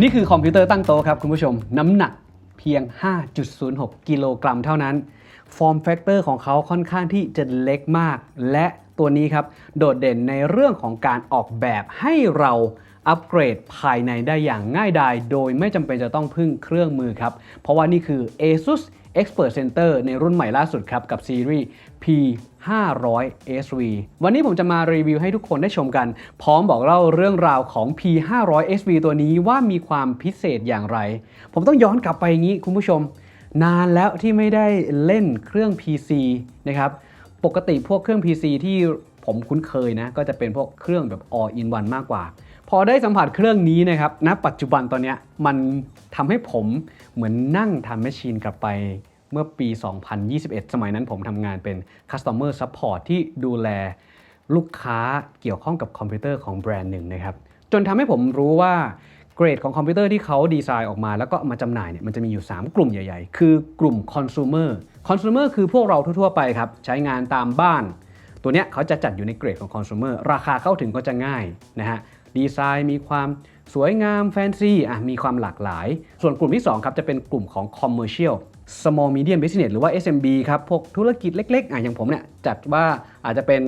นี่คือคอมพิวเตอร์ตั้งโต๊ะครับคุณผู้ชม น้ำหนักเพียง 5.06 กิโลกรัมเท่านั้น ฟอร์มแฟกเตอร์ของเขาค่อนข้างที่จะเล็กมาก และตัวนี้ครับ โดดเด่นในเรื่องของการออกแบบให้เราอัปเกรดภายในได้อย่างง่ายดายโดยไม่จำเป็นจะต้องพึ่งเครื่องมือครับ เพราะว่านี่คือ ASUS Expert Center ในรุ่นใหม่ล่าสุดครับ กับซีรีส์ P 500 SV วันนี้ผมจะมารีวิวให้ทุกคนได้ชมกัน พร้อมบอกเล่าเรื่องราวของ P 500 SV ตัวนี้ว่ามีความพิเศษอย่างไร ผมต้องย้อนกลับไปอย่างนี้คุณผู้ชม นานแล้วที่ไม่ได้เล่นเครื่อง PC นะครับปกติพวกเครื่อง PC ที่ผมคุ้นเคยนะ ก็จะเป็นพวกเครื่องแบบ all in one มากกว่า พอได้สัมผัสเครื่องนี้นะครับณปัจจุบันตอนนี้มันทำให้ผมเหมือนนั่งทำแมชชีนกลับไป เมื่อปี 2021 สมัยนั้นผมทำงานเป็น Customer Support ที่ดูแลลูกค้าเกี่ยวข้องกับคอมพิวเตอร์ของแบรนด์หนึ่งนะครับ จนทำให้ผมรู้ว่าเกรดของคอมพิวเตอร์ที่เขาดีไซน์ออกมา แล้วก็มาจำหน่ายเนี่ยมันจะมีอยู่ 3 กลุ่มใหญ่ ๆ คือกลุ่ม consumer consumer คือพวกเราทั่วๆไปครับ ใช้งานตามบ้าน ตัวเนี้ยเขาจะจัดอยู่ในเกรดของ consumer ราคาเข้าถึงก็จะง่ายนะฮะดีไซน์มีความสวยงามแฟนซีอะมีความหลากหลาย ส่วนกลุ่มที่2ครับจะเป็นกลุ่มของ commercial small medium business หรือว่า SMB ครับ พวกธุรกิจเล็กๆอะอย่างผมเนี่ยจัดว่าอาจจะเป็น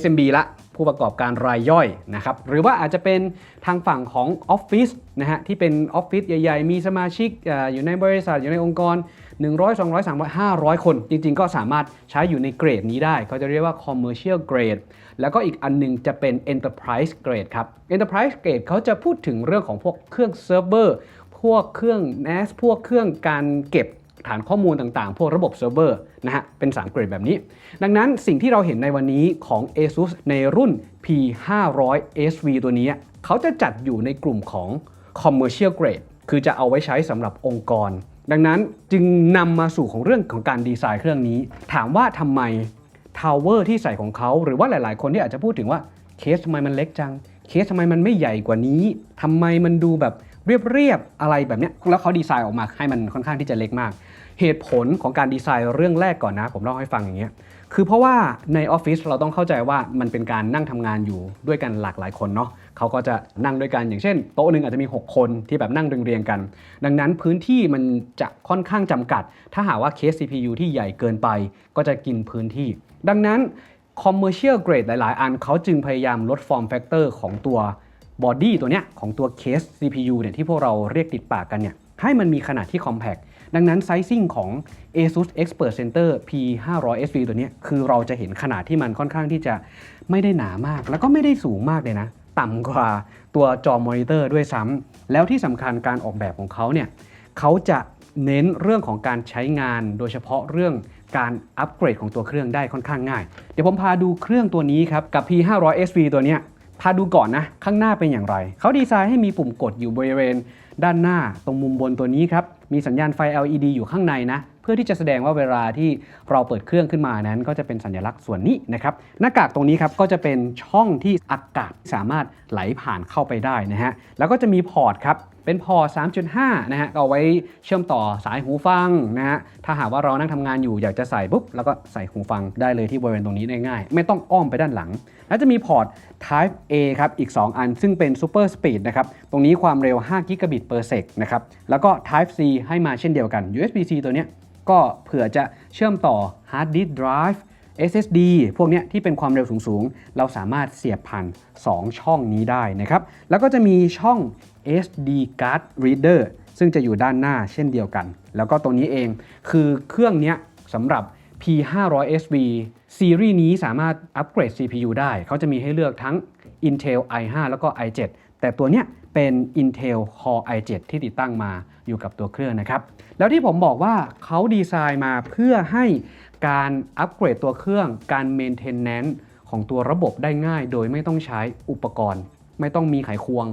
SMB ละผู้ประกอบการรายย่อยนะครับหรือว่าอาจจะเป็นทางฝั่งของออฟฟิศนะฮะที่เป็นออฟฟิศใหญ่ๆ มีสมาชิกอยู่ในบริษัทอยู่ในองค์กร 100 200 300 500 คน จริงๆ ก็สามารถใช้อยู่ในเกรดนี้ได้เขาจะเรียกว่า commercial grade แล้วก็อีกอันหนึงจะเป็น enterprise grade ครับ enterprise grade เขาจะพูดถึงเรื่องของพวกเครื่องเซิร์ฟเวอร์พวกเครื่อง NAS พวกเครื่องการเก็บ ฐานข้อมูลต่างๆ พวกระบบเซิร์ฟเวอร์นะฮะ เป็น3เกรดแบบนี้ ดังนั้นสิ่งที่เราเห็นในวันนี้ของ ASUS ในรุ่น P500 SV ตัวนี้ เขาจะจัดอยู่ในกลุ่มของ commercial grade คือจะเอาไว้ใช้สำหรับองค์กร ดังนั้นจึงนำมาสู่ของเรื่องของการดีไซน์เครื่องนี้ ถามว่าทำไมทาวเวอร์ที่ใส่ของเขาหรือว่าหลายๆ คนที่อาจจะพูดถึงว่าเคสทำไมมันเล็กจัง เคสทำไมมันไม่ใหญ่กว่านี้ทำไมมันดูแบบ เรียบๆอะไรแบบนี้แล้วเขาดีไซน์ออกมาให้มันค่อนข้างที่จะเล็กมาก เหตุผลของการดีไซน์เรื่องแรกก่อนนะ ผมเล่าให้ฟังอย่างเงี้ยคือเพราะว่าในออฟฟิศเราต้องเข้าใจว่ามันเป็นการนั่งทำงานอยู่ด้วยกันหลากหลายคนเนาะเขาก็จะนั่งด้วยกันอย่างเช่น โต๊ะหนึ่งอาจจะมี 6 คนที่แบบนั่งเรียงๆกัน ดังนั้นพื้นที่มันจะค่อนข้างจำกัด ถ้าหากว่าเคส CPU ที่ใหญ่เกินไป ก็จะกินพื้นที่ ดังนั้น commercial grade หลาย ๆ อันเขาจึงพยายามลด form factor ของตัว บอดี้ตัวเนี้ยของตัวเคส CPU เนี่ยที่พวกเราเรียกติดปากกันเนี่ยให้มันมีขนาดที่ compact ดังนั้นไซซิ่งของ ASUS Expert Center P500 SV ตัวเนี้ยคือเราจะเห็นขนาดที่มันค่อนข้างที่จะไม่ได้หนามาก แล้วก็ไม่ได้สูงมากเลยนะ ต่ำกว่าตัวจอมอนิเตอร์ด้วยซ้ำแล้วที่สำคัญการออกแบบของเขาเนี่ยเขาจะเน้นเรื่องของการใช้งาน โดยเฉพาะเรื่องการอัปเกรดของตัวเครื่องได้ค่อนข้างง่าย เดี๋ยวผมพาดูเครื่องตัวนี้ครับกับ P500 SV ตัวเนี้ย พาดูก่อนนะข้างหน้าเป็นอย่างไร เขาดีไซน์ให้มีปุ่มกดอยู่บริเวณ ด้านหน้าตรงมุมบนตัวนี้ครับ มีสัญญาณไฟ LED อยู่ข้างในนะ เพื่อที่จะแสดงว่าเวลาที่เราเปิดเครื่องขึ้นมานั้น ก็จะเป็นสัญลักษณ์ส่วนนี้นะครับหน้ากากตรงนี้ครับก็จะเป็นช่องที่อากาศสามารถไหลผ่านเข้าไปได้นะฮะแล้วก็จะมีพอร์ตครับ เป็นพอร์ต3.5 นะฮะก็เอาไว้เชื่อมต่อสายหูฟังนะฮะ ถ้าหากว่าเรานั่งทำงานอยู่อยากจะใส่ปุ๊บ แล้วก็ใส่หูฟังได้เลยที่บริเวณตรงนี้ง่ายไม่ต้องอ้อมไปด้านหลัง แล้วจะมีพอร์ต Type A ครับ อีก 2 อันซึ่งเป็น Super Speed นะครับ ตรงนี้ความเร็ว5 Gigabit per sec นะครับ แล้วก็ Type C ให้มาเช่นเดียวกัน USB-C ตัวเนี้ยก็เผื่อจะเชื่อมต่อ Hard Disk Drive SSD พวกนี้ที่เป็นความเร็วสูง ๆ เราสามารถเสียบผ่าน 2 ช่องนี้ได้นะครับ แล้วก็จะมีช่อง SD card reader ซึ่งจะอยู่ด้านหน้าเช่นเดียวกัน แล้วก็ตรงนี้เองคือเครื่องนี้สำหรับ P500SV ซีรีส์นี้สามารถอัปเกรด CPU ได้ เขาจะมีให้เลือกทั้ง Intel i5 แล้วก็ i7 แต่ตัวเนี้ยเป็น Intel Core i7 ที่ติดตั้งมาอยู่กับตัวเครื่องนะครับ แล้วที่ผมบอกว่าเขาดีไซน์มาเพื่อให้การอัปเกรดตัวเครื่อง การ maintenance ของตัวระบบได้ง่าย โดยไม่ต้องใช้อุปกรณ์ ไม่ต้องมีไขควง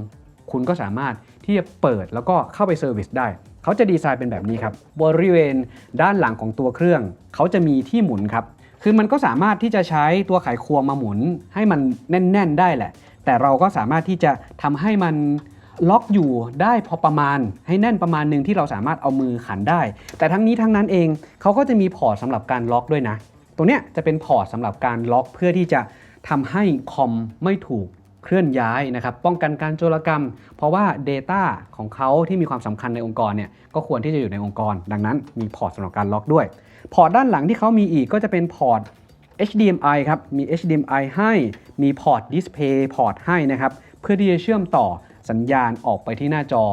คุณก็สามารถที่จะเปิดแล้วก็เข้าไปเซอร์วิสได้ เขาจะดีไซน์เป็นแบบนี้ครับ บริเวณด้านหลังของตัวเครื่อง เขาจะมีที่หมุนครับ คือมันก็สามารถที่จะใช้ตัวไขควงมาหมุน ให้มันแน่น ๆ ได้แหละ แต่เราก็สามารถที่จะทำให้มันล็อกอยู่ได้พอประมาณ ให้แน่นประมาณหนึ่งที่เราสามารถเอามือขันได้ แต่ทั้งนี้ทั้งนั้นเองเขาก็จะมีพอร์ตสำหรับการล็อกด้วยนะ ตรงเนี้ยจะเป็นพอร์ตสำหรับการล็อกเพื่อที่จะทำให้คอมไม่ถูก เคลื่อนย้ายนะครับป้องกันการโจรกรรม เพราะว่า Data ของเขาที่มีความสำคัญในองค์กรเนี่ยก็ควรที่จะอยู่ในองค์กร ดังนั้นมีพอร์ตสำหรับการล็อกด้วย พอร์ตด้านหลังที่เขามีอีกก็จะเป็นพอร์ต HDMI ครับ มี HDMI ให้ มีพอร์ต Display พอร์ตให้นะครับ เพื่อที่จะเชื่อมต่อสัญญาณออกไปที่หน้าจอ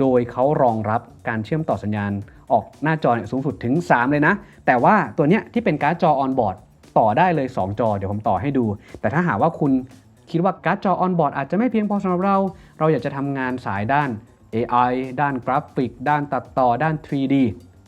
โดยเขารองรับการเชื่อมต่อสัญญาณออกหน้าจอเนี่ยสูงสุดถึง 3 เลยนะ แต่ว่าตัวเนี้ยที่เป็นการ์ดจอออนบอร์ดต่อได้เลย 2 จอ เดี๋ยวผมต่อให้ดู แต่ถ้าหากว่าคุณ คิดว่าการ์ดจอออนบอร์ดอาจจะไม่เพียงพอสำหรับเรา เราอยากจะทำงานสายด้าน AI ด้านกราฟิก ด้านตัดต่อ ด้าน 3D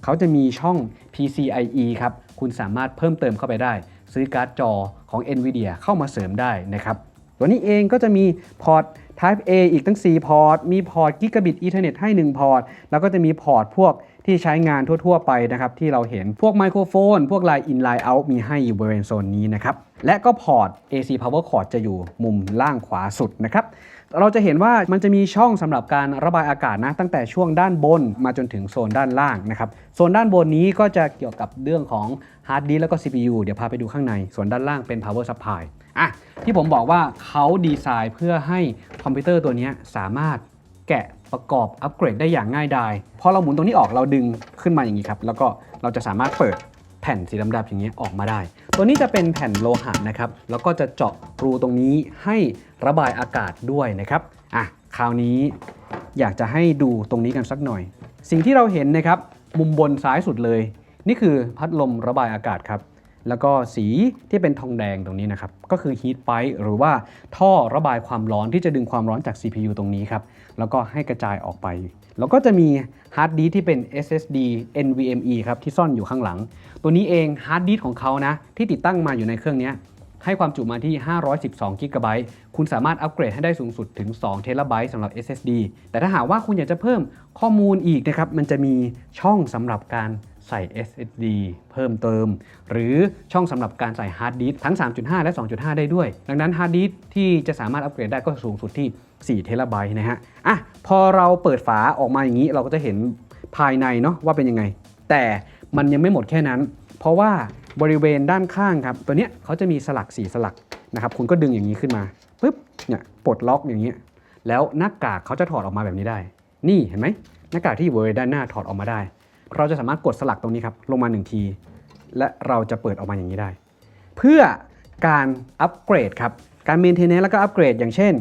เขาจะมีช่อง PCIe ครับ คุณสามารถเพิ่มเติมเข้าไปได้ ซื้อการ์ดจอของ NVIDIA เข้ามาเสริมได้นะครับ ตัวนี้เองก็จะมีพอร์ต Type A อีกตั้ง 4 พอร์ต มีพอร์ต Gigabit Ethernet ให้ 1 พอร์ต แล้วก็จะมีพอร์ตพวก ที่ใช้งานทั่ว ๆ ไปนะครับที่เราเห็นพวกไมโครโฟน พวก Line in Line out มีให้อยู่บริเวณโซนนี้นะครับและก็พอร์ต AC Power Cord จะอยู่มุมล่างขวาสุดนะครับเราจะเห็นว่ามันจะมีช่องสำหรับการระบายอากาศนะ ตั้งแต่ช่วงด้านบนมาจนถึงโซนด้านล่างนะครับโซนด้านบนนี้ก็จะเกี่ยวกับเรื่องของฮาร์ดดิสก์แล้วก็ CPU เดี๋ยวพาไปดูข้างใน ส่วนด้านล่างเป็น power supply อะที่ผมบอกว่าเขาดีไซน์เพื่อให้คอมพิวเตอร์ตัวนี้สามารถแกะ ประกอบอัปเกรดได้อย่างง่ายดายพอเราหมุนตรงนี้ออกเราดึงขึ้นมาอย่างนี้ครับ แล้วก็เราจะสามารถเปิดแผ่นสีดำๆอย่างนี้ออกมาได้ ตัวนี้จะเป็นแผ่นโลหะนะครับ แล้วก็จะเจาะรูตรงนี้ให้ระบายอากาศด้วยนะครับอะคราวนี้อยากจะให้ดูตรงนี้กันสักหน่อย สิ่งที่เราเห็นนะครับ มุมบนซ้ายสุดเลย นี่คือพัดลมระบายอากาศครับ แล้วก็สีที่เป็นทองแดงตรงนี้นะครับ ก็คือ heat pipe หรือว่าท่อระบายความร้อนที่จะดึงความร้อนจาก CPU ตรงนี้ครับ แล้วก็ให้กระจายออกไป แล้วก็จะมีฮาร์ดดิสที่เป็น SSD NVMe ครับที่ซ่อนอยู่ข้างหลัง ตัวนี้เองฮาร์ดดิสของเขานะที่ติดตั้งมาอยู่ในเครื่องนี้ให้ความจุมาที่ 512 g b คุณสามารถอัปเกรดให้ได้สูงสุดถึง2 t b สำหรับ SSD แต่ถ้าหากว่าคุณอยากจะเพิ่มข้อมูลอีกนะครับ มันจะมีช่องสำหรับการใส่ SSD เพิ่มเติม หรือช่องสำหรับการใส่ฮาร์ดดิสทั้ง 3.5 และ 2.5 ได้ด้วย ดังนั้นฮาร์ดดิสที่จะสามารถอัปเกรดได้ก็สูงสุดที่ 4เทราไบต์นะฮะอะพอเราเปิดฝาออกมาอย่างนี้เราก็จะเห็นภายในเนาะว่าเป็นยังไง แต่มันยังไม่หมดแค่นั้น เพราะว่าบริเวณด้านข้างครับ ตัวเนี้ยเขาจะมีสลักสีสลักนะครับคุณก็ดึงอย่างนี้ขึ้นมาปุ๊บเนี่ยปลดล็อกอย่างนี้แล้วหน้ากากเขาจะถอดออกมาแบบนี้ได้ นี่เห็นไหมหน้ากากที่อยู่บริเวณด้านหน้าถอดออกมาได้ เราจะสามารถกดสลักตรงนี้ครับลงมาหนึ่งที และเราจะเปิดออกมาอย่างนี้ได้ เพื่อการอัปเกรดครับการเมนเทนเนนแล้วก็อัปเกรดอย่างเช่น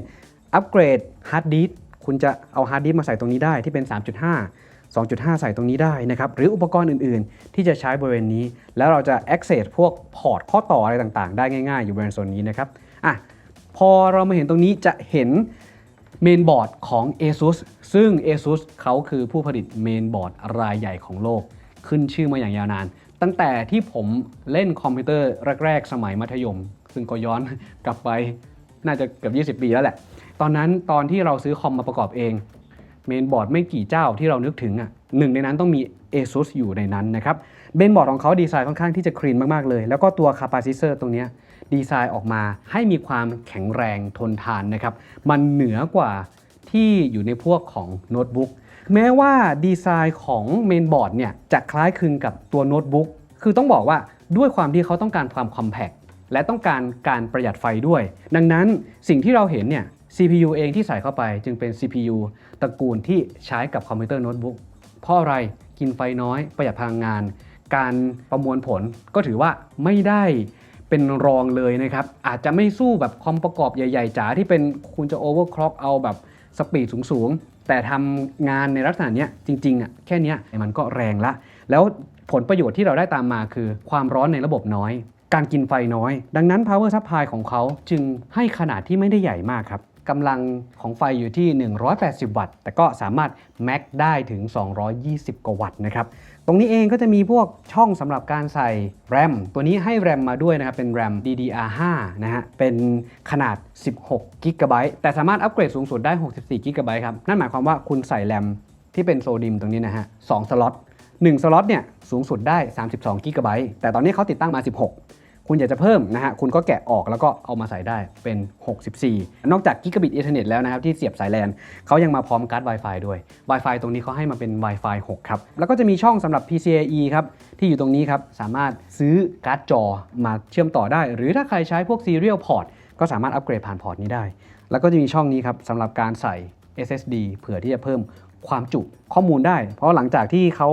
อัปเกรดฮาร์ดดิสคุณจะเอาฮาร์ดดิสมาใส่ตรงนี้ได้ที่เป็น 3.5 2.5 ใส่ตรงนี้ได้นะครับหรืออุปกรณ์อื่นๆ ที่จะใช้บริเวณนี้ แล้วเราจะ access พวกพอร์ตข้อต่ออะไรต่างๆ ได้ง่ายๆ อยู่บริเวณโซนนี้นะครับอะพอเรามาเห็นตรงนี้จะเห็นเมนบอร์ดของ ASUS ซึ่ง ASUS เขาคือผู้ผลิตเมนบอร์ดรายใหญ่ของโลก ขึ้นชื่อมาอย่างยาวนาน ตั้งแต่ที่ผมเล่นคอมพิวเตอร์แรก ๆ สมัยมัธยม ซึ่งก็ย้อนกลับไปน่าจะเกือบ 20 ปีแล้วแหละ ตอนนั้นตอนที่เราซื้อคอมมาประกอบเองเมนบอร์ดไม่กี่เจ้าที่เรานึกถึงอะหนึ่งในนั้นต้องมี ASUS อยู่ในนั้นนะครับเมนบอร์ดของเขาดีไซน์ค่อนข้างที่จะคลีนมาก ๆ เลย แล้วก็ตัวคาปาซิเซอร์ตรงนี้ดีไซน์ออกมาให้มีความแข็งแรงทนทานนะครับ มันเหนือกว่าที่อยู่ในพวกของโน้ตบุ๊กแม้ว่าดีไซน์ของเมนบอร์ดเนี่ยจะคล้ายคลึงกับตัวโน้ตบุ๊กคือต้องบอกว่าด้วยความที่เขาต้องการความคอมแพคและต้องการการประหยัดไฟด้วย ดังนั้นสิ่งที่เราเห็นเนี่ย CPU เองที่ใส่เข้าไปจึงเป็น CPU ตระกูลที่ใช้กับคอมพิวเตอร์โน้ตบุ๊กเพราะอะไรกินไฟน้อยประหยัดพลังงาน การประมวลผลก็ถือว่าไม่ได้เป็นรองเลยนะครับ อาจจะไม่สู้แบบคอมประกอบใหญ่ๆจ๋าที่เป็นคุณจะโอเวอร์คล็อกเอาแบบสปีดสูงๆ แต่ทำงานในลักษณะนี้จริงๆอะแค่นี้มันก็แรงละ แล้วผลประโยชน์ที่เราได้ตามมาคือ ความร้อนในระบบน้อย การกินไฟน้อย ดังนั้น power supply ของเขาจึงให้ขนาดที่ไม่ได้ใหญ่มากครับ กำลังของไฟอยู่ที่ 180 วัตต์ แต่ก็สามารถแม็กได้ถึง 220 กว่าวัตต์นะครับ ตรงนี้เองก็จะมีพวกช่องสำหรับการใส่ RAM ตัวนี้ให้ RAM มาด้วยนะครับ เป็น RAM DDR5 นะฮะ เป็นขนาด 16 g b แต่สามารถอัปเกรดสูงสุดได้ 64 g b ครับ นั่นหมายความว่าคุณใส่ RAM ที่เป็นโซดิมตรงนี้นะฮะ 2 สล็อต 1 สล็อตเนี่ยสูงสุดได้ 32 g b แต่ตอนนี้เขาติดตั้งมา 16 คุณอยากจะเพิ่มนะฮะคุณก็แกะออกแล้วก็เอามาใส่ได้เป็น 64 นอกจากกิกะบิตอินเทอร์เน็ตแล้วนะครับที่เสียบสายแลนเขายังมาพร้อมการ์ด Wi-Fi ด้วย Wi-Fi ตรงนี้เขาให้มาเป็น Wi-Fi 6 ครับ แล้วก็จะมีช่องสำหรับ PCIe ครับที่อยู่ตรงนี้ครับสามารถซื้อการ์ดจอมาเชื่อมต่อได้ หรือถ้าใครใช้พวก Serial Port ก็สามารถอัปเกรดผ่านพอร์ตนี้ได้ แล้วก็จะมีช่องนี้ครับสำหรับการใส่ SSD เผื่อที่จะเพิ่ม ความจุข้อมูลได้ เพราะหลังจากที่เขา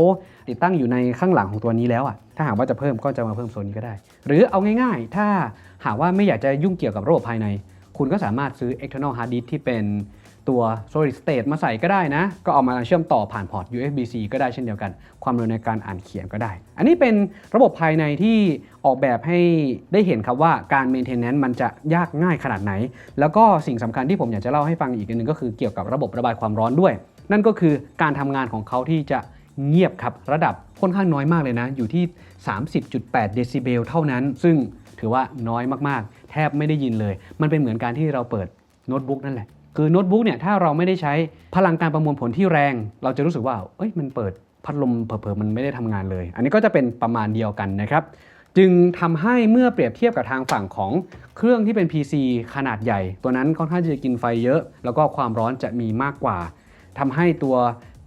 ติดตั้งอยู่ในข้างหลังของตัวนี้แล้วอะถ้าหากว่าจะเพิ่มก็จะมาเพิ่มโซนนี้ก็ได้ หรือเอาง่ายๆ ถ้าหากว่าไม่อยากจะยุ่งเกี่ยวกับระบบภายใน คุณก็สามารถซื้อ external hard disk ที่เป็นตัว solid state มาใส่ก็ได้นะ ก็เอามาเชื่อมต่อผ่านพอร์ต USB-C ก็ได้เช่นเดียวกัน ความเร็วในการอ่านเขียนก็ได้ อันนี้เป็นระบบภายในที่ออกแบบให้ได้เห็นครับว่าการ maintenance มันจะยากง่ายขนาดไหน แล้วก็สิ่งสำคัญที่ผมอยากจะเล่าให้ฟังอีกนึงก็คือเกี่ยวกับระบบระบายความร้อนด้วย นั่นก็คือการทำงานของเขาที่จะเงียบครับ ระดับค่อนข้างน้อยมากเลยนะ อยู่ที่ 30.8 เดซิเบลเท่านั้น ซึ่งถือว่าน้อยมากๆ แทบไม่ได้ยินเลย มันเป็นเหมือนการที่เราเปิดโน้ตบุ๊กนั่นแหละ คือโน้ตบุ๊กเนี่ยถ้าเราไม่ได้ใช้พลังการประมวลผลที่แรง เราจะรู้สึกว่าเอ้ยมันเปิดพัดลมเผลอๆมันไม่ได้ทำงานเลย อันนี้ก็จะเป็นประมาณเดียวกันนะครับ จึงทำให้เมื่อเปรียบเทียบกับทางฝั่งของเครื่องที่เป็น PC ขนาดใหญ่ ตัวนั้นค่อนข้างจะกินไฟเยอะ แล้วก็ความร้อนจะมีมากกว่า ทำให้ตัว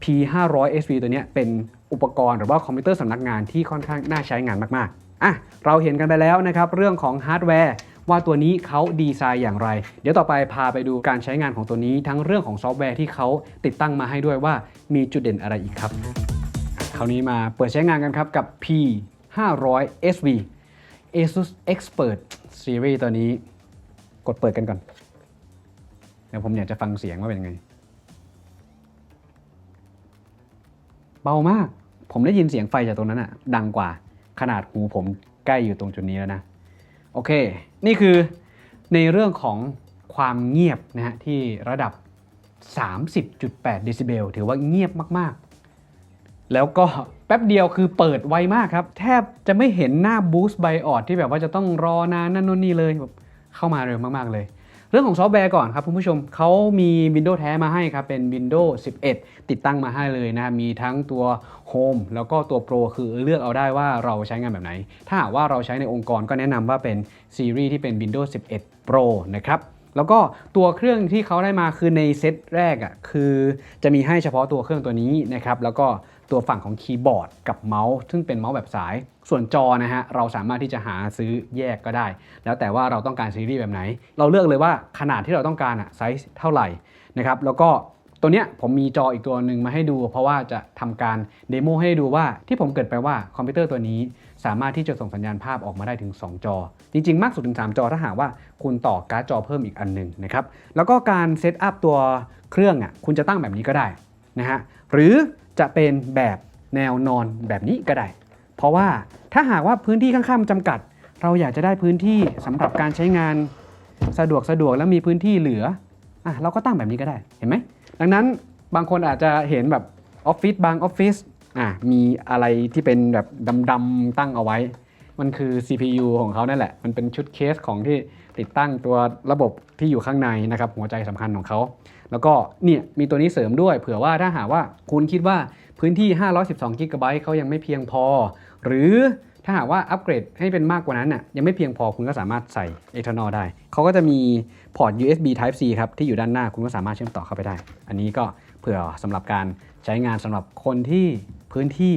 P500SV ตัวนี้เป็นอุปกรณ์หรือว่าคอมพิวเตอร์สำนักงานที่ค่อนข้างน่าใช้งานมากๆ อะ เราเห็นกันไปแล้วนะครับ เรื่องของฮาร์ดแวร์ว่าตัวนี้เขาดีไซน์อย่างไร เดี๋ยวต่อไปพาไปดูการใช้งานของตัวนี้ ทั้งเรื่องของซอฟต์แวร์ที่เขาติดตั้งมาให้ด้วยว่ามีจุดเด่นอะไรอีกครับ คราวนี้มาเปิดใช้งานกันครับกับ P500SV ASUS Expert Series ตัวนี้ กดเปิดกันก่อน เดี๋ยวผมอยากจะฟังเสียงว่าเป็นยังไง เบามาก ผมได้ยินเสียงไฟจากตรงนั้นอะดังกว่าขนาดหูผมใกล้อยู่ตรงจุดนี้แล้วนะ โอเค นี่คือในเรื่องของความเงียบนะฮะที่ระดับ 30.8 เดซิเบลถือว่าเงียบมากๆ แล้วก็แป๊บเดียวคือเปิดไวมากครับ แทบจะไม่เห็นหน้า Boost Bios ที่แบบว่าจะต้องรอนานนั่นนู่นนี่เลยเข้ามาเร็วมากๆเลย เรื่องของซอฟต์แวร์ก่อนครับคุณผู้ชมเขามี Windows แท้มาให้ครับ เป็น Windows 11 ติดตั้งมาให้เลยนะมีทั้งตัว Home แล้วก็ตัว Pro คือเลือกเอาได้ว่าเราใช้งานแบบไหน ถ้าหากว่าเราใช้ในองค์กรก็แนะนำว่าเป็นซีรีส์ที่เป็น Windows 11 Pro นะครับแล้วก็ตัวเครื่องที่เขาได้มาคือในเซตแรกอะ่ะคือจะมีให้เฉพาะตัวเครื่องตัวนี้นะครับแล้วก็ ตัวฝั่งของคีย์บอร์ดกับเมาส์ ซึ่งเป็นเมาส์แบบสาย ส่วนจอนะฮะเราสามารถที่จะหาซื้อแยกก็ได้ แล้วแต่ว่าเราต้องการซีรีส์แบบไหน เราเลือกเลยว่าขนาดที่เราต้องการอะไซส์เท่าไหร่นะครับแล้วก็ตัวเนี้ยผมมีจออีกตัวหนึ่งมาให้ดู เพราะว่าจะทำการเดโมให้ดูว่าที่ผมเกิดไปว่าคอมพิวเตอร์ตัวนี้สามารถที่จะส่งสัญญาณภาพออกมาได้ถึง 2 จอ จริง ๆ มากสุดถึง 3 จอถ้าหากว่าคุณต่อการ์ดจอเพิ่มอีกอันหนึ่งนะครับแล้วก็การเซตอัพตัวเครื่องอะคุณจะตั้งแบบนี้ก็ได้นะฮะหรือ จะเป็นแบบแนวนอนแบบนี้ก็ได้ เพราะว่าถ้าหากว่าพื้นที่ข้างๆมันจำกัด เราอยากจะได้พื้นที่สำหรับการใช้งานสะดวกสะดวกแล้วมีพื้นที่เหลืออะเราก็ตั้งแบบนี้ก็ได้เห็นไหมดังนั้นบางคนอาจจะเห็นแบบออฟฟิศบางออฟฟิศอะมีอะไรที่เป็นแบบดำๆตั้งเอาไว้ มันคือ CPU ของเขานั่นแหละ มันเป็นชุดเคสของที่ติดตั้งตัวระบบที่อยู่ข้างในนะครับหัวใจสำคัญของเขา แล้วก็เนี่ยมีตัวนี้เสริมด้วย เผื่อว่าถ้าหากว่าคุณคิดว่าพื้นที่ 512 g b เขายังไม่เพียงพอ หรือถ้าหากว่าอัปเกรดให้เป็นมากกว่านั้นน่ะยังไม่เพียงพอคุณก็สามารถใส่ external ได้ เขาก็จะมีพอร์ต USB Type C ครับ ที่อยู่ด้านหน้าคุณก็สามารถเชื่อมต่อเข้าไปได้ อันนี้ก็เผื่อสำหรับการใช้งานสำหรับคนที่พื้นที่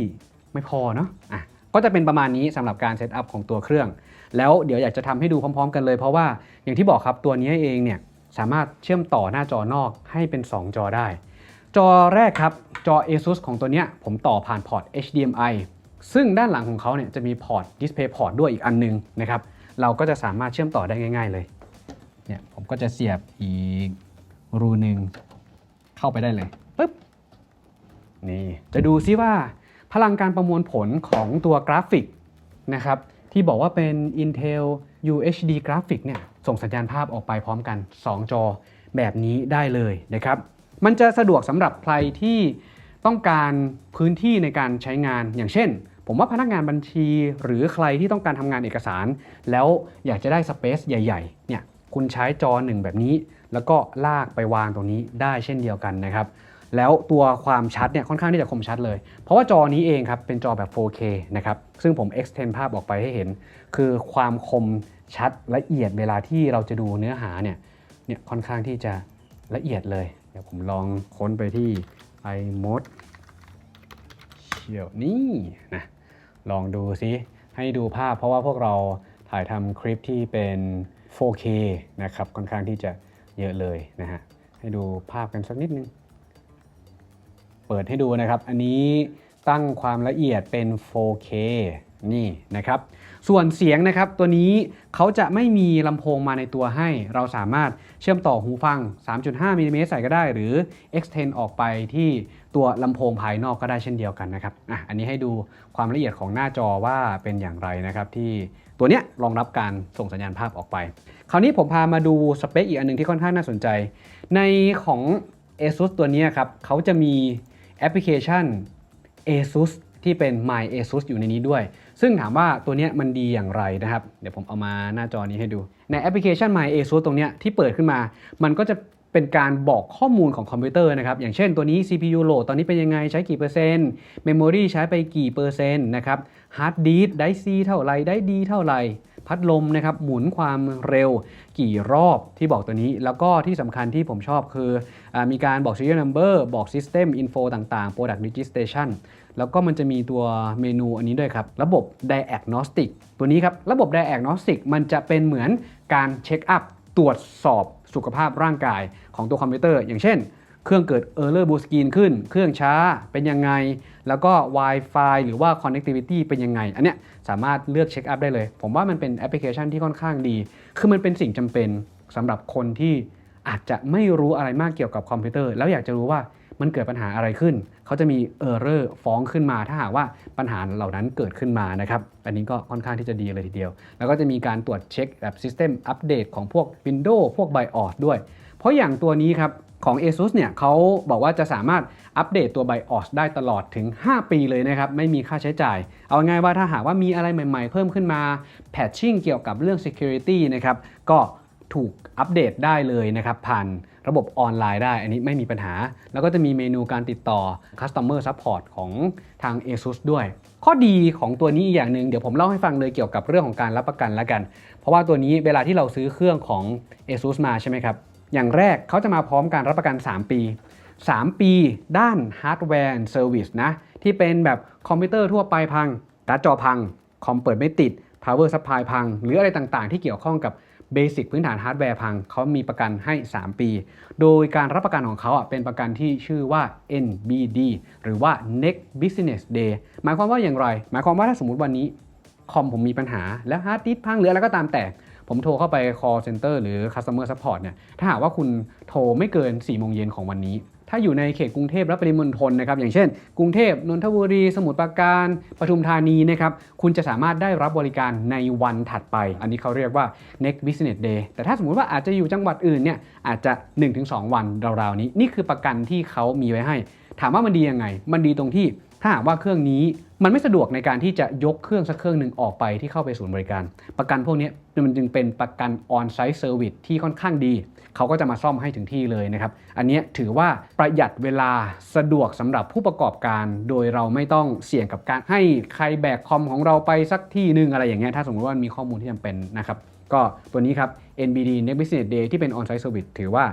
ไม่พอเนาะอะก็จะเป็นประมาณนี้สำหรับการเซตอัพของตัวเครื่อง แล้วเดี๋ยวอยากจะทำให้ดูพร้อม ๆ กันเลยเพราะว่าอย่างที่บอกครับตัวนี้เองเนี่ย สามารถเชื่อมต่อหน้าจอนอกให้เป็น 2 จอได้ จอแรกครับ จอ ASUS ของตัวเนี้ยผมต่อผ่านพอร์ต HDMI ซึ่งด้านหลังของเขาเนี่ยจะมีพอร์ต Display Port ด้วยอีกอันนึงนะครับ เราก็จะสามารถเชื่อมต่อได้ง่าย ๆ เลย เนี่ยผมก็จะเสียบอีกรูหนึ่งเข้าไปได้เลยปึ๊บ นี่จะดูซิว่า พลังการประมวลผลของตัวกราฟิกนะครับที่บอกว่าเป็น Intel UHD กราฟิกเนี่ย ส่งสัญญาณภาพออกไปพร้อมกัน 2 จอแบบนี้ได้เลยนะครับ มันจะสะดวกสำหรับใครที่ต้องการพื้นที่ในการใช้งานอย่างเช่น ผมว่าพนักงานบัญชีหรือใครที่ต้องการทำงานเอกสาร แล้วอยากจะได้สเปซใหญ่ๆเนี่ยคุณใช้จอหนึ่งแบบนี้ แล้วก็ลากไปวางตรงนี้ได้เช่นเดียวกันนะครับแล้วตัวความชัดเนี่ยค่อนข้างที่จะคมชัดเลย เพราะว่าจอนี้เองครับเป็นจอแบบ 4K นะครับ ซึ่งผม extend ภาพออกไปให้เห็น คือความคม ชัดละเอียดเวลาที่เราจะดูเนื้อหาเนี่ยเนี่ยค่อนข้างที่จะละเอียดเลย เดี๋ยวผมลองค้นไปที่ iMode เชียวนี่นะลองดูซิให้ดูภาพเพราะว่าพวกเราถ่ายทำคลิปที่เป็น 4K นะครับค่อนข้างที่จะเยอะเลยนะฮะให้ดูภาพกันสักนิดนึง เปิดให้ดูนะครับ อันนี้ตั้งความละเอียดเป็น 4K นี่นะครับ ส่วนเสียงนะครับตัวนี้เขาจะไม่มีลำโพงมาในตัวให้ เราสามารถเชื่อมต่อหูฟัง 3.5มิลลิเมตรใส่ก็ได้ หรือ extend ออกไปที่ตัวลำโพงภายนอกก็ได้เช่นเดียวกันนะครับอะอันนี้ให้ดูความละเอียดของหน้าจอว่าเป็นอย่างไรนะครับที่ตัวเนี้ยรองรับการส่งสัญญาณภาพออกไป คราวนี้ผมพามาดูสเปคอีกอันหนึงที่ค่อนข้างน่าสนใจ ในของ ASUS ตัวนี้ครับเขาจะมีแอปพลิเคชัน ASUS ที่เป็น My ASUS อยู่ในนี้ด้วยซึ่งถามว่าตัวนี้มันดีอย่างไรนะครับ เดี๋ยวผมเอามาหน้าจอนี้ให้ดู ในแอปพลิเคชัน My ASUS ตรงนี้ที่เปิดขึ้นมา มันก็จะ เป็นการบอกข้อมูลของคอมพิวเตอร์นะครับ อย่างเช่นตัวนี้ CPU load ตอนนี้เป็นยังไงใช้กี่เปอร์เซ็นต์ Memory ใช้ไปกี่เปอร์เซ็นต์นะครับ Hard disk ได้ C เท่าไหรได้ D เท่าไหร่พัดลมนะครับหมุนความเร็วกี่รอบที่บอกตัวนี้ แล้วก็ที่สำคัญที่ผมชอบคืออมีการบอก serial number บอก system info ต่างๆ product registration แล้วก็มันจะมีตัวเมนูอันนี้ด้วยครับ ระบบ diagnostic ตัวนี้ครับ ระบบ diagnostic มันจะเป็นเหมือนการเช็คอัพตรวจสอบสุขภาพร่างกาย ของตัวคอมพิวเตอร์ อย่างเช่น เครื่องเกิด Error Blue Screen ขึ้น เครื่องช้าเป็นยังไง แล้วก็ Wi-Fi หรือว่า Connectivity เป็นยังไง อันเนี้ยสามารถเลือกเช็คอัพได้เลย ผมว่ามันเป็นแอปพลิเคชันที่ค่อนข้างดี คือมันเป็นสิ่งจำเป็นสำหรับคนที่อาจจะไม่รู้อะไรมากเกี่ยวกับคอมพิวเตอร์ แล้วอยากจะรู้ว่ามันเกิดปัญหาอะไรขึ้น เขาจะมี Error ฟ้องขึ้นมา ถ้าหากว่าปัญหาเหล่านั้นเกิดขึ้นมานะครับ อันนี้ก็ค่อนข้างที่จะดีเลยทีเดียว แล้วก็จะมีการตรวจเช็คแบบ System Update ของพวก Windows พวก BIOS ด้วย เพราะอย่างตัวนี้ครับของ ASUS เนี่ยเขาบอกว่าจะสามารถอัปเดตตัว BIOS ได้ตลอดถึง 5 ปีเลยนะครับ ไม่มีค่าใช้จ่าย เอาง่ายว่าถ้าหากว่ามีอะไรใหม่ๆ เพิ่มขึ้นมา patching เกี่ยวกับเรื่อง security นะครับ ก็ถูกอัปเดตได้เลยนะครับ ผ่านระบบออนไลน์ได้ อันนี้ไม่มีปัญหา แล้วก็จะมีเมนูการติดต่อ customer support ของทาง ASUS ด้วย ข้อดีของตัวนี้อีกอย่างหนึ่งเดี๋ยวผมเล่าให้ฟังเลยเกี่ยวกับเรื่องของการรับประกันแล้วกัน เพราะว่าตัวนี้เวลาที่เราซื้อเครื่องของ ASUS มาใช่ไหมครับ อย่างแรกเขาจะมาพร้อมการรับประกัน 3 ปี 3 ปีด้านฮาร์ดแวร์เซอร์วิสนะ ที่เป็นแบบคอมพิวเตอร์ทั่วไปพังการ์ดจอพัง คอมเปิดไม่ติด power supply พัง หรืออะไรต่างๆ ที่เกี่ยวข้องกับเบสิกพื้นฐานฮาร์ดแวร์พัง เขามีประกันให้ 3 ปี โดยการรับประกันของเขาอะเป็นประกันที่ชื่อว่า NBD หรือว่า Next Business Day หมายความว่าอย่างไร หมายความว่าถ้าสมมติวันนี้คอมผมมีปัญหาแล้วฮาร์ดดิสก์พังหรืออะไรก็ตามแต่ ผมโทรเข้าไป call center หรือ customer support เนี่ยถ้าหากว่าคุณโทรไม่เกิน4โมงเย็นของวันนี้ ถ้าอยู่ในเขตกรุงเทพและปริมณฑลนะครับอย่างเช่น กรุงเทพนนทบุรี สมุทรปราการปทุมธานีนะครับคุณจะสามารถได้รับบริการในวันถัดไป อันนี้เขาเรียกว่า next business day แต่ถ้าสมมติว่าอาจจะอยู่จังหวัดอื่นเนี่ยอาจจะ 1-2 วันราวๆนี้ นี่คือประกันที่เขามีไว้ให้ ถามว่ามันดียังไง มันดีตรงที่ถ้าหากว่าเครื่องนี้ มันไม่สะดวกในการที่จะยกเครื่องสักเครื่องหนึ่งออกไปที่เข้าไปศูนย์บริการ ประกันพวกนี้มันจึงเป็นประกัน on-site service ที่ค่อนข้างดี เขาก็จะมาซ่อมให้ถึงที่เลยนะครับ อันนี้ถือว่าประหยัดเวลาสะดวกสำหรับผู้ประกอบการ โดยเราไม่ต้องเสี่ยงกับการให้ใครแบกคอมของเราไปสักที่หนึ่งอะไรอย่างเงี้ยถ้าสมมติว่ามีข้อมูลที่จำเป็นนะครับก็ตัวนี้ครับ NBD Next Business Day ที่เป็น on-site service ถือว่า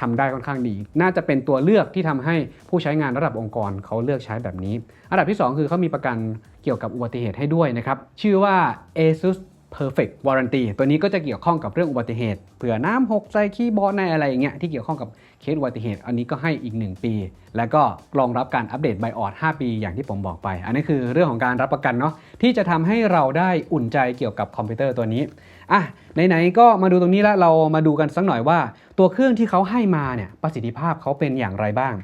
ทำได้ค่อนข้างดี น่าจะเป็นตัวเลือกที่ทำให้ผู้ใช้งานระดับองค์กรเขาเลือกใช้แบบนี้ อันดับที่ 2 คือเขามีประกันเกี่ยวกับอุบัติเหตุให้ด้วยนะครับ ชื่อว่า ASUS Perfect Warranty ตัวนี้ก็จะเกี่ยวข้องกับเรื่องอุบัติเหตุ เผื่อน้ำหกใส่คีย์บอร์ดในอะไรอย่างเงี้ยที่เกี่ยวข้องกับเคสอุบัติเหตุ อันนี้ก็ให้อีก 1 ปี แล้วก็รองรับการอัปเดตไบออด5ปีอย่างที่ผมบอกไป อันนี้คือเรื่องของการรับประกันเนาะที่จะทำให้เราได้อุ่นใจเกี่ยวกับคอมพิวเตอร์ตัวนี้ อะไหนๆก็มาดูตรงนี้แล้วเรามาดูกันสักหน่อยว่า ตัวเครื่องที่เขาให้มาเนี่ยประสิทธิภาพเขาเป็นอย่างไรบ้าง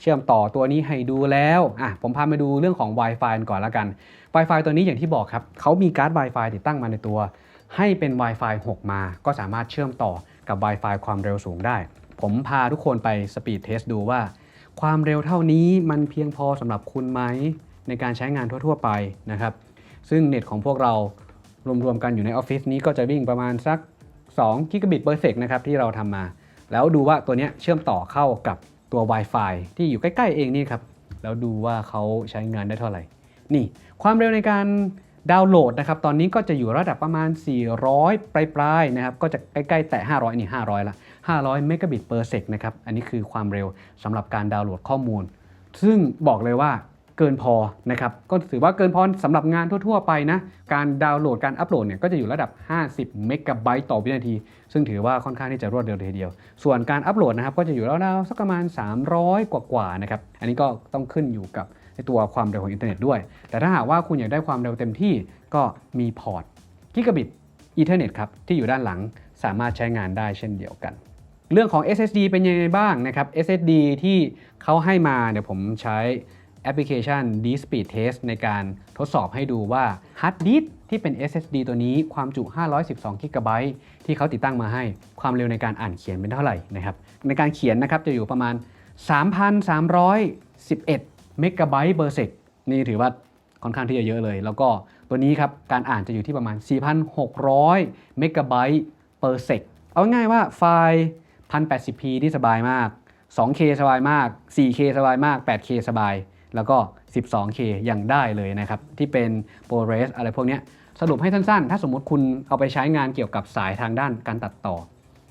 เชื่อมต่อตัวนี้ให้ดูแล้วอะผมพามาดูเรื่องของ Wi-Fi ก่อนละกัน Wi-Fi ตัวนี้อย่างที่บอกครับเขามีการ์ด Wi-Fi ติดตั้งมาในตัว ให้เป็น Wi-Fi 6 มา ก็สามารถเชื่อมต่อกับ Wi-Fi ความเร็วสูงได้ ผมพาทุกคนไปสปีดเทสดูว่า ความเร็วเท่านี้มันเพียงพอสำหรับคุณไหมในการใช้งานทั่ว ๆ ไปนะครับ ซึ่งเน็ตของพวกเรา รวมๆกันอยู่ในออฟฟิศนี้ก็จะวิ่งประมาณสัก2กิกะบิตเปอร์เซกนะครับที่เราทำมา แล้วดูว่าตัวนี้เชื่อมต่อเข้ากับตัว Wi-Fi ที่อยู่ใกล้ๆเองนี่ครับ แล้วดูว่าเขาใช้งานได้เท่าไหร่ นี่ความเร็วในการดาวน์โหลดนะครับตอนนี้ก็จะอยู่ระดับประมาณ 400 ปลายๆนะครับก็จะใกล้ๆแต่ 500 นี่ 500 ละ 500 เมกะบิตเปอร์เซกนะครับอันนี้คือความเร็วสำหรับการดาวน์โหลดข้อมูล ซึ่งบอกเลยว่า เกินพอนะครับก็ถือว่าเกินพอสำหรับงานทั่ว ๆ ไปนะการดาวน์โหลดการอัปโหลดเนี่ยก็จะอยู่ระดับ 50 เมกะไบต์ต่อวินาที ซึ่งถือว่าค่อนข้างที่จะรวดเร็วเลยทีเดียว ส่วนการอัปโหลดนะครับก็จะอยู่ราวๆสักประมาณ 300 กว่าๆนะครับอันนี้ก็ต้องขึ้นอยู่กับในตัวความเร็วของอินเทอร์เน็ตด้วย แต่ถ้าหากว่าคุณอยากได้ความเร็วเต็มที่ก็มีพอร์ตกิกะบิตอีเทอร์เน็ตครับที่อยู่ด้านหลังสามารถใช้งานได้เช่นเดียวกัน เรื่องของ SSD เป็นยังไงบ้างนะครับ SSD ที่เขาให้มาเดี๋ยวผมใช้ แอปพลิเคชัน d Speed Test ในการทดสอบให้ดูว่า Hard Disk ที่เป็น SSD ตัวนี้ความจุ 512 g b ที่เขาติดตั้งมาให้ความเร็วในการอ่านเขียนเป็นเท่าไหร่นะครับ ในการเขียนนะครับจะอยู่ประมาณ 3,311 เมกะไบต์เ r อร์เซกนี่ถือว่าค่อนข้างที่จะเยอะเลย แล้วก็ตัวนี้ครับ การอ่านจะอยู่ที่ประมาณ 4,600 เมกะไบต์เ r อร์เซกเอาง่ายว่าไฟล์ 1080p ที่สบายมาก 2K สบายมาก 4K สบายมาก 8K สบาย แล้วก็ 12K ยังได้เลยนะครับ ที่เป็น ProRes อะไรพวกนี้สรุปให้สั้นๆ ถ้าสมมติคุณเอาไปใช้งานเกี่ยวกับสายทางด้านการตัดต่อ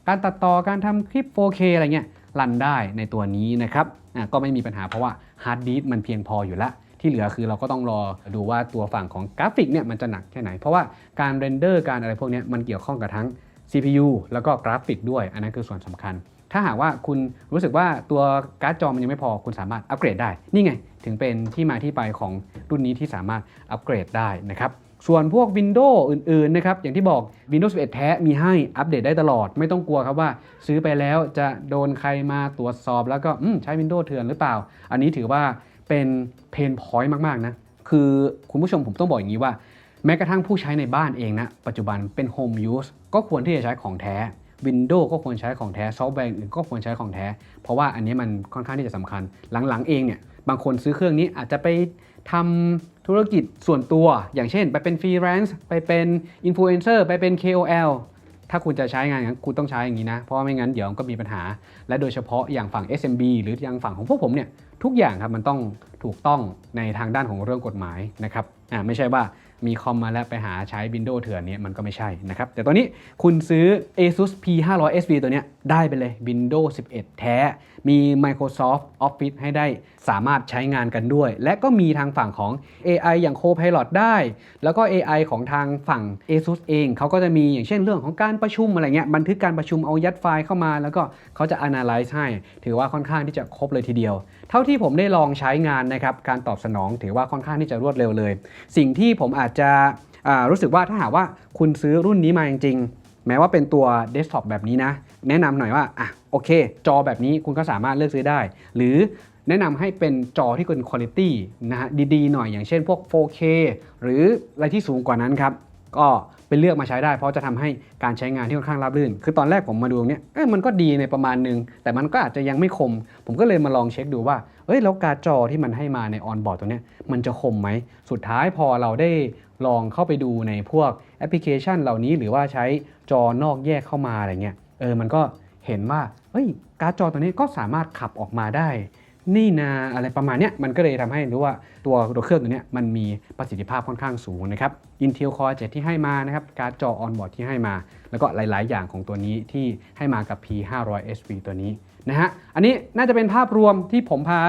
การตัดต่อการทำคลิป 4K อะไรเงี้ยรันได้ในตัวนี้นะครับก็ไม่มีปัญหาเพราะว่าฮาร์ดดิสมันเพียงพออยู่แล้ว ที่เหลือคือเราก็ต้องรอดูว่าตัวฝั่งของกราฟิกเนี่ยมันจะหนักแค่ไหน เพราะว่าการเรนเดอร์การอะไรพวกนี้มันเกี่ยวข้องกับทั้ง CPU แล้วก็กราฟิกด้วย อันนั้นคือส่วนสำคัญ ถ้าหากว่าคุณรู้สึกว่าตัวการ์ดจอมันยังไม่พอคุณสามารถอัปเกรดได้ นี่ไงถึงเป็นที่มาที่ไปของรุ่นนี้ที่สามารถอัปเกรดได้นะครับส่วนพวก Windows อื่นๆนะครับอย่างที่บอก Windows 11 แท้มีให้อัปเดตได้ตลอด ไม่ต้องกลัวครับว่า ซื้อไปแล้วจะโดนใครมาตรวจสอบ แล้วก็ใช้ Windows เถื่อนหรือเปล่า อันนี้ถือว่าเป็นเพนพอยต์มากๆนะคือคุณผู้ชมผมต้องบอกอย่างนี้ว่า แม้กระทั่งผู้ใช้ในบ้านเองนะ ปัจจุบันเป็น Home Use ก็ควรที่จะใช้ของแท้ Windows ก็ควรใช้ของแท้ซอฟต์แวร์อื่นก็ควรใช้ของแท้ เพราะว่าอันนี้มันค่อนข้างที่จะสำคัญหลังๆเองเนี่ย บางคนซื้อเครื่องนี้อาจจะไปทำธุรกิจส่วนตัว อย่างเช่น ไปเป็นฟรีแลนซ์ไปเป็นอินฟลูเอนเซอร์ไปเป็น KOL ถ้าคุณจะใช้งานอย่างนั้นคุณต้องใช้อย่างนี้นะ เพราะว่าไม่งั้นเดี๋ยวมันก็มีปัญหา และโดยเฉพาะอย่างฝั่ง SMB หรืออย่างฝั่งของพวกผมเนี่ยทุกอย่างครับมันต้องถูกต้องในทางด้านของเรื่องกฎหมายนะครับอ่าไม่ใช่ว่า มีคอมมาแล้วไปหาใช้ Windows เถื่อนนี้มันก็ไม่ใช่นะครับ แต่ตัวนี้คุณซื้อ ASUS P500 SV ตัวเนี้ยได้ไปเลย Windows 11 แท้ มี Microsoft Office ให้ได้สามารถใช้งานกันด้วย และก็มีทางฝั่งของ AI อย่าง Copilot ได้ แล้วก็ AI ของทางฝั่ง ASUS เองเขาก็จะมีอย่างเช่นเรื่องของการประชุมอะไรเงี้ยบันทึกการประชุมเอายัดไฟล์เข้ามา แล้วก็เขาจะ analyze ให้ ถือว่าค่อนข้างที่จะครบเลยทีเดียว เท่าที่ผมได้ลองใช้งานนะครับการตอบสนองถือว่าค่อนข้างที่จะรวดเร็วเลย สิ่งที่ผมอาจจะรู้สึกว่าถ้าหากว่าคุณซื้อรุ่นนี้มาจริงๆ แม้ว่าเป็นตัวเดสก์ท็อปแบบนี้นะ แนะนำหน่อยว่าอะโอเค จอแบบนี้คุณก็สามารถเลือกซื้อได้ หรือแนะนำให้เป็นจอที่เป็นคุณภาพนะฮะดีๆ หน่อยอย่างเช่นพวก 4K หรืออะไรที่สูงกว่านั้นครับ ก็ ไปเลือกมาใช้ได้ เพราะจะทำให้การใช้งานที่ค่อนข้างราบรื่น คือตอนแรกผมมาดูเนี้ยเอ้ยมันก็ดีในประมาณนึง แต่มันก็อาจจะยังไม่คม ผมก็เลยมาลองเช็คดูว่า เอ้ยแล้วการจอที่มันให้มาในออนบอร์ดตัวเนี้ยมันจะคมไหม สุดท้ายพอเราได้ลองเข้าไปดูในพวกแอปพลิเคชันเหล่านี้ หรือว่าใช้จอนอกแยกเข้ามาอะไรเงี้ย เออมันก็เห็นว่าเฮ้ยการ์ดจอตัวนี้ก็สามารถขับออกมาได้ นี่นาอะไรประมาณนี้มันก็เลยทำให้รู้ว่าตัวตัวเครื่องตัวนี้มันมีประสิทธิภาพค่อนข้างสูงนะครับ Intel Core 7 ที่ให้มานะครับ การ์ดจอ on-board ที่ให้มา แล้วก็หลาย ๆ อย่างของตัวนี้ที่ให้มากับ P500 SV ตัวนี้นะฮะ อันนี้น่าจะเป็นภาพรวมที่ผมพา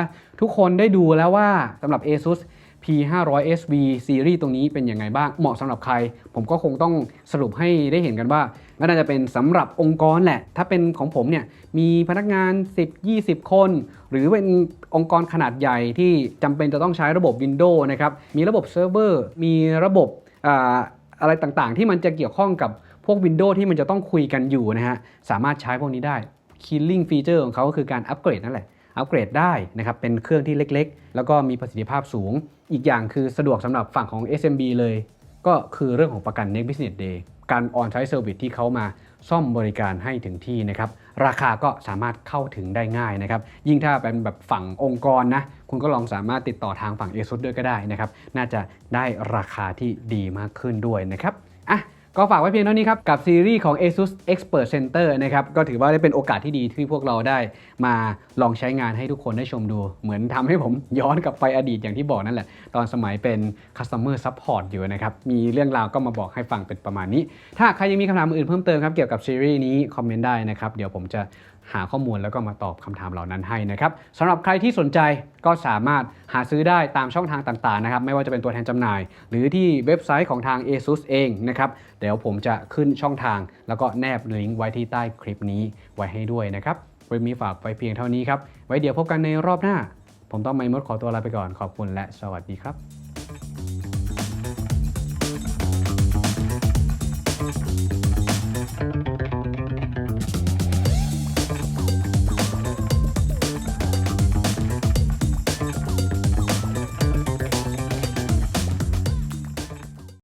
ทุกคนได้ดูแล้วว่าสำหรับ ASUS P500 SV ซีรีส์ตรงนี้เป็นยังไงบ้าง เหมาะสำหรับใคร ผมก็คงต้องสรุปให้ได้เห็นกันว่า ก็น่าจะเป็นสำหรับองค์กรแหละ ถ้าเป็นของผมเนี่ยมีพนักงาน 10-20 คน หรือเป็นองค์กรขนาดใหญ่ที่จำเป็นจะต้องใช้ระบบ Windows นะครับ มีระบบเซิร์ฟเวอร์ มีระบบอ่าอะไรต่างๆ ที่มันจะเกี่ยวข้องกับพวก Windows ที่มันจะต้องคุยกันอยู่นะฮะ สามารถใช้พวกนี้ได้ Killing feature ของเขาก็คือการอัปเกรดนั่นแหละอัปเกรดได้นะครับ เป็นเครื่องที่เล็กๆ แล้วก็มีประสิทธิภาพสูง อีกอย่างคือสะดวกสำหรับฝั่งของ SMB เลย ก็คือเรื่องของประกัน Next Business Day การออนไซต์เซอร์วิสที่เขามาซ่อมบริการให้ถึงที่นะครับราคาก็สามารถเข้าถึงได้ง่ายนะครับยิ่งถ้าเป็นแบบฝั่งองค์กรนะคุณก็ลองสามารถติดต่อทางฝั่ง ASUS ด้วยก็ได้นะครับน่าจะได้ราคาที่ดีมากขึ้นด้วยนะครับอะ ก็ฝากไว้เพียงเท่านี้ครับ กับซีรีส์ของ ASUS Expert Center นะครับ ก็ถือว่าได้เป็นโอกาสที่ดีที่พวกเราได้มาลองใช้งานให้ทุกคนได้ชมดู เหมือนทำให้ผมย้อนกลับไปอดีตอย่างที่บอกนั่นแหละ ตอนสมัยเป็น Customer Support อยู่นะครับ มีเรื่องราวก็มาบอกให้ฟังเป็นประมาณนี้ ถ้าใครยังมีคำถามอื่นเพิ่มเติมครับเกี่ยวกับซีรีส์นี้คอมเมนต์ได้นะครับ เดี๋ยวผมจะ หาข้อมูลแล้วก็มาตอบคำถามเหล่านั้นให้นะครับสำหรับใครที่สนใจก็สามารถหาซื้อได้ตามช่องทางต่างๆนะครับไม่ว่าจะเป็นตัวแทนจำหน่าย หรือที่เว็บไซต์ของทาง ASUS เองนะครับเดี๋ยวผมจะขึ้นช่องทาง แล้วก็แนบลิงก์ไว้ที่ใต้คลิปนี้ไว้ให้ด้วยนะครับวันนี้ฝากไปเพียงเท่านี้ครับไว้เดี๋ยวพบกันในรอบหน้า ผมต้องไมมดขอตัวลาไปก่อนขอบคุณและสวัสดีครับ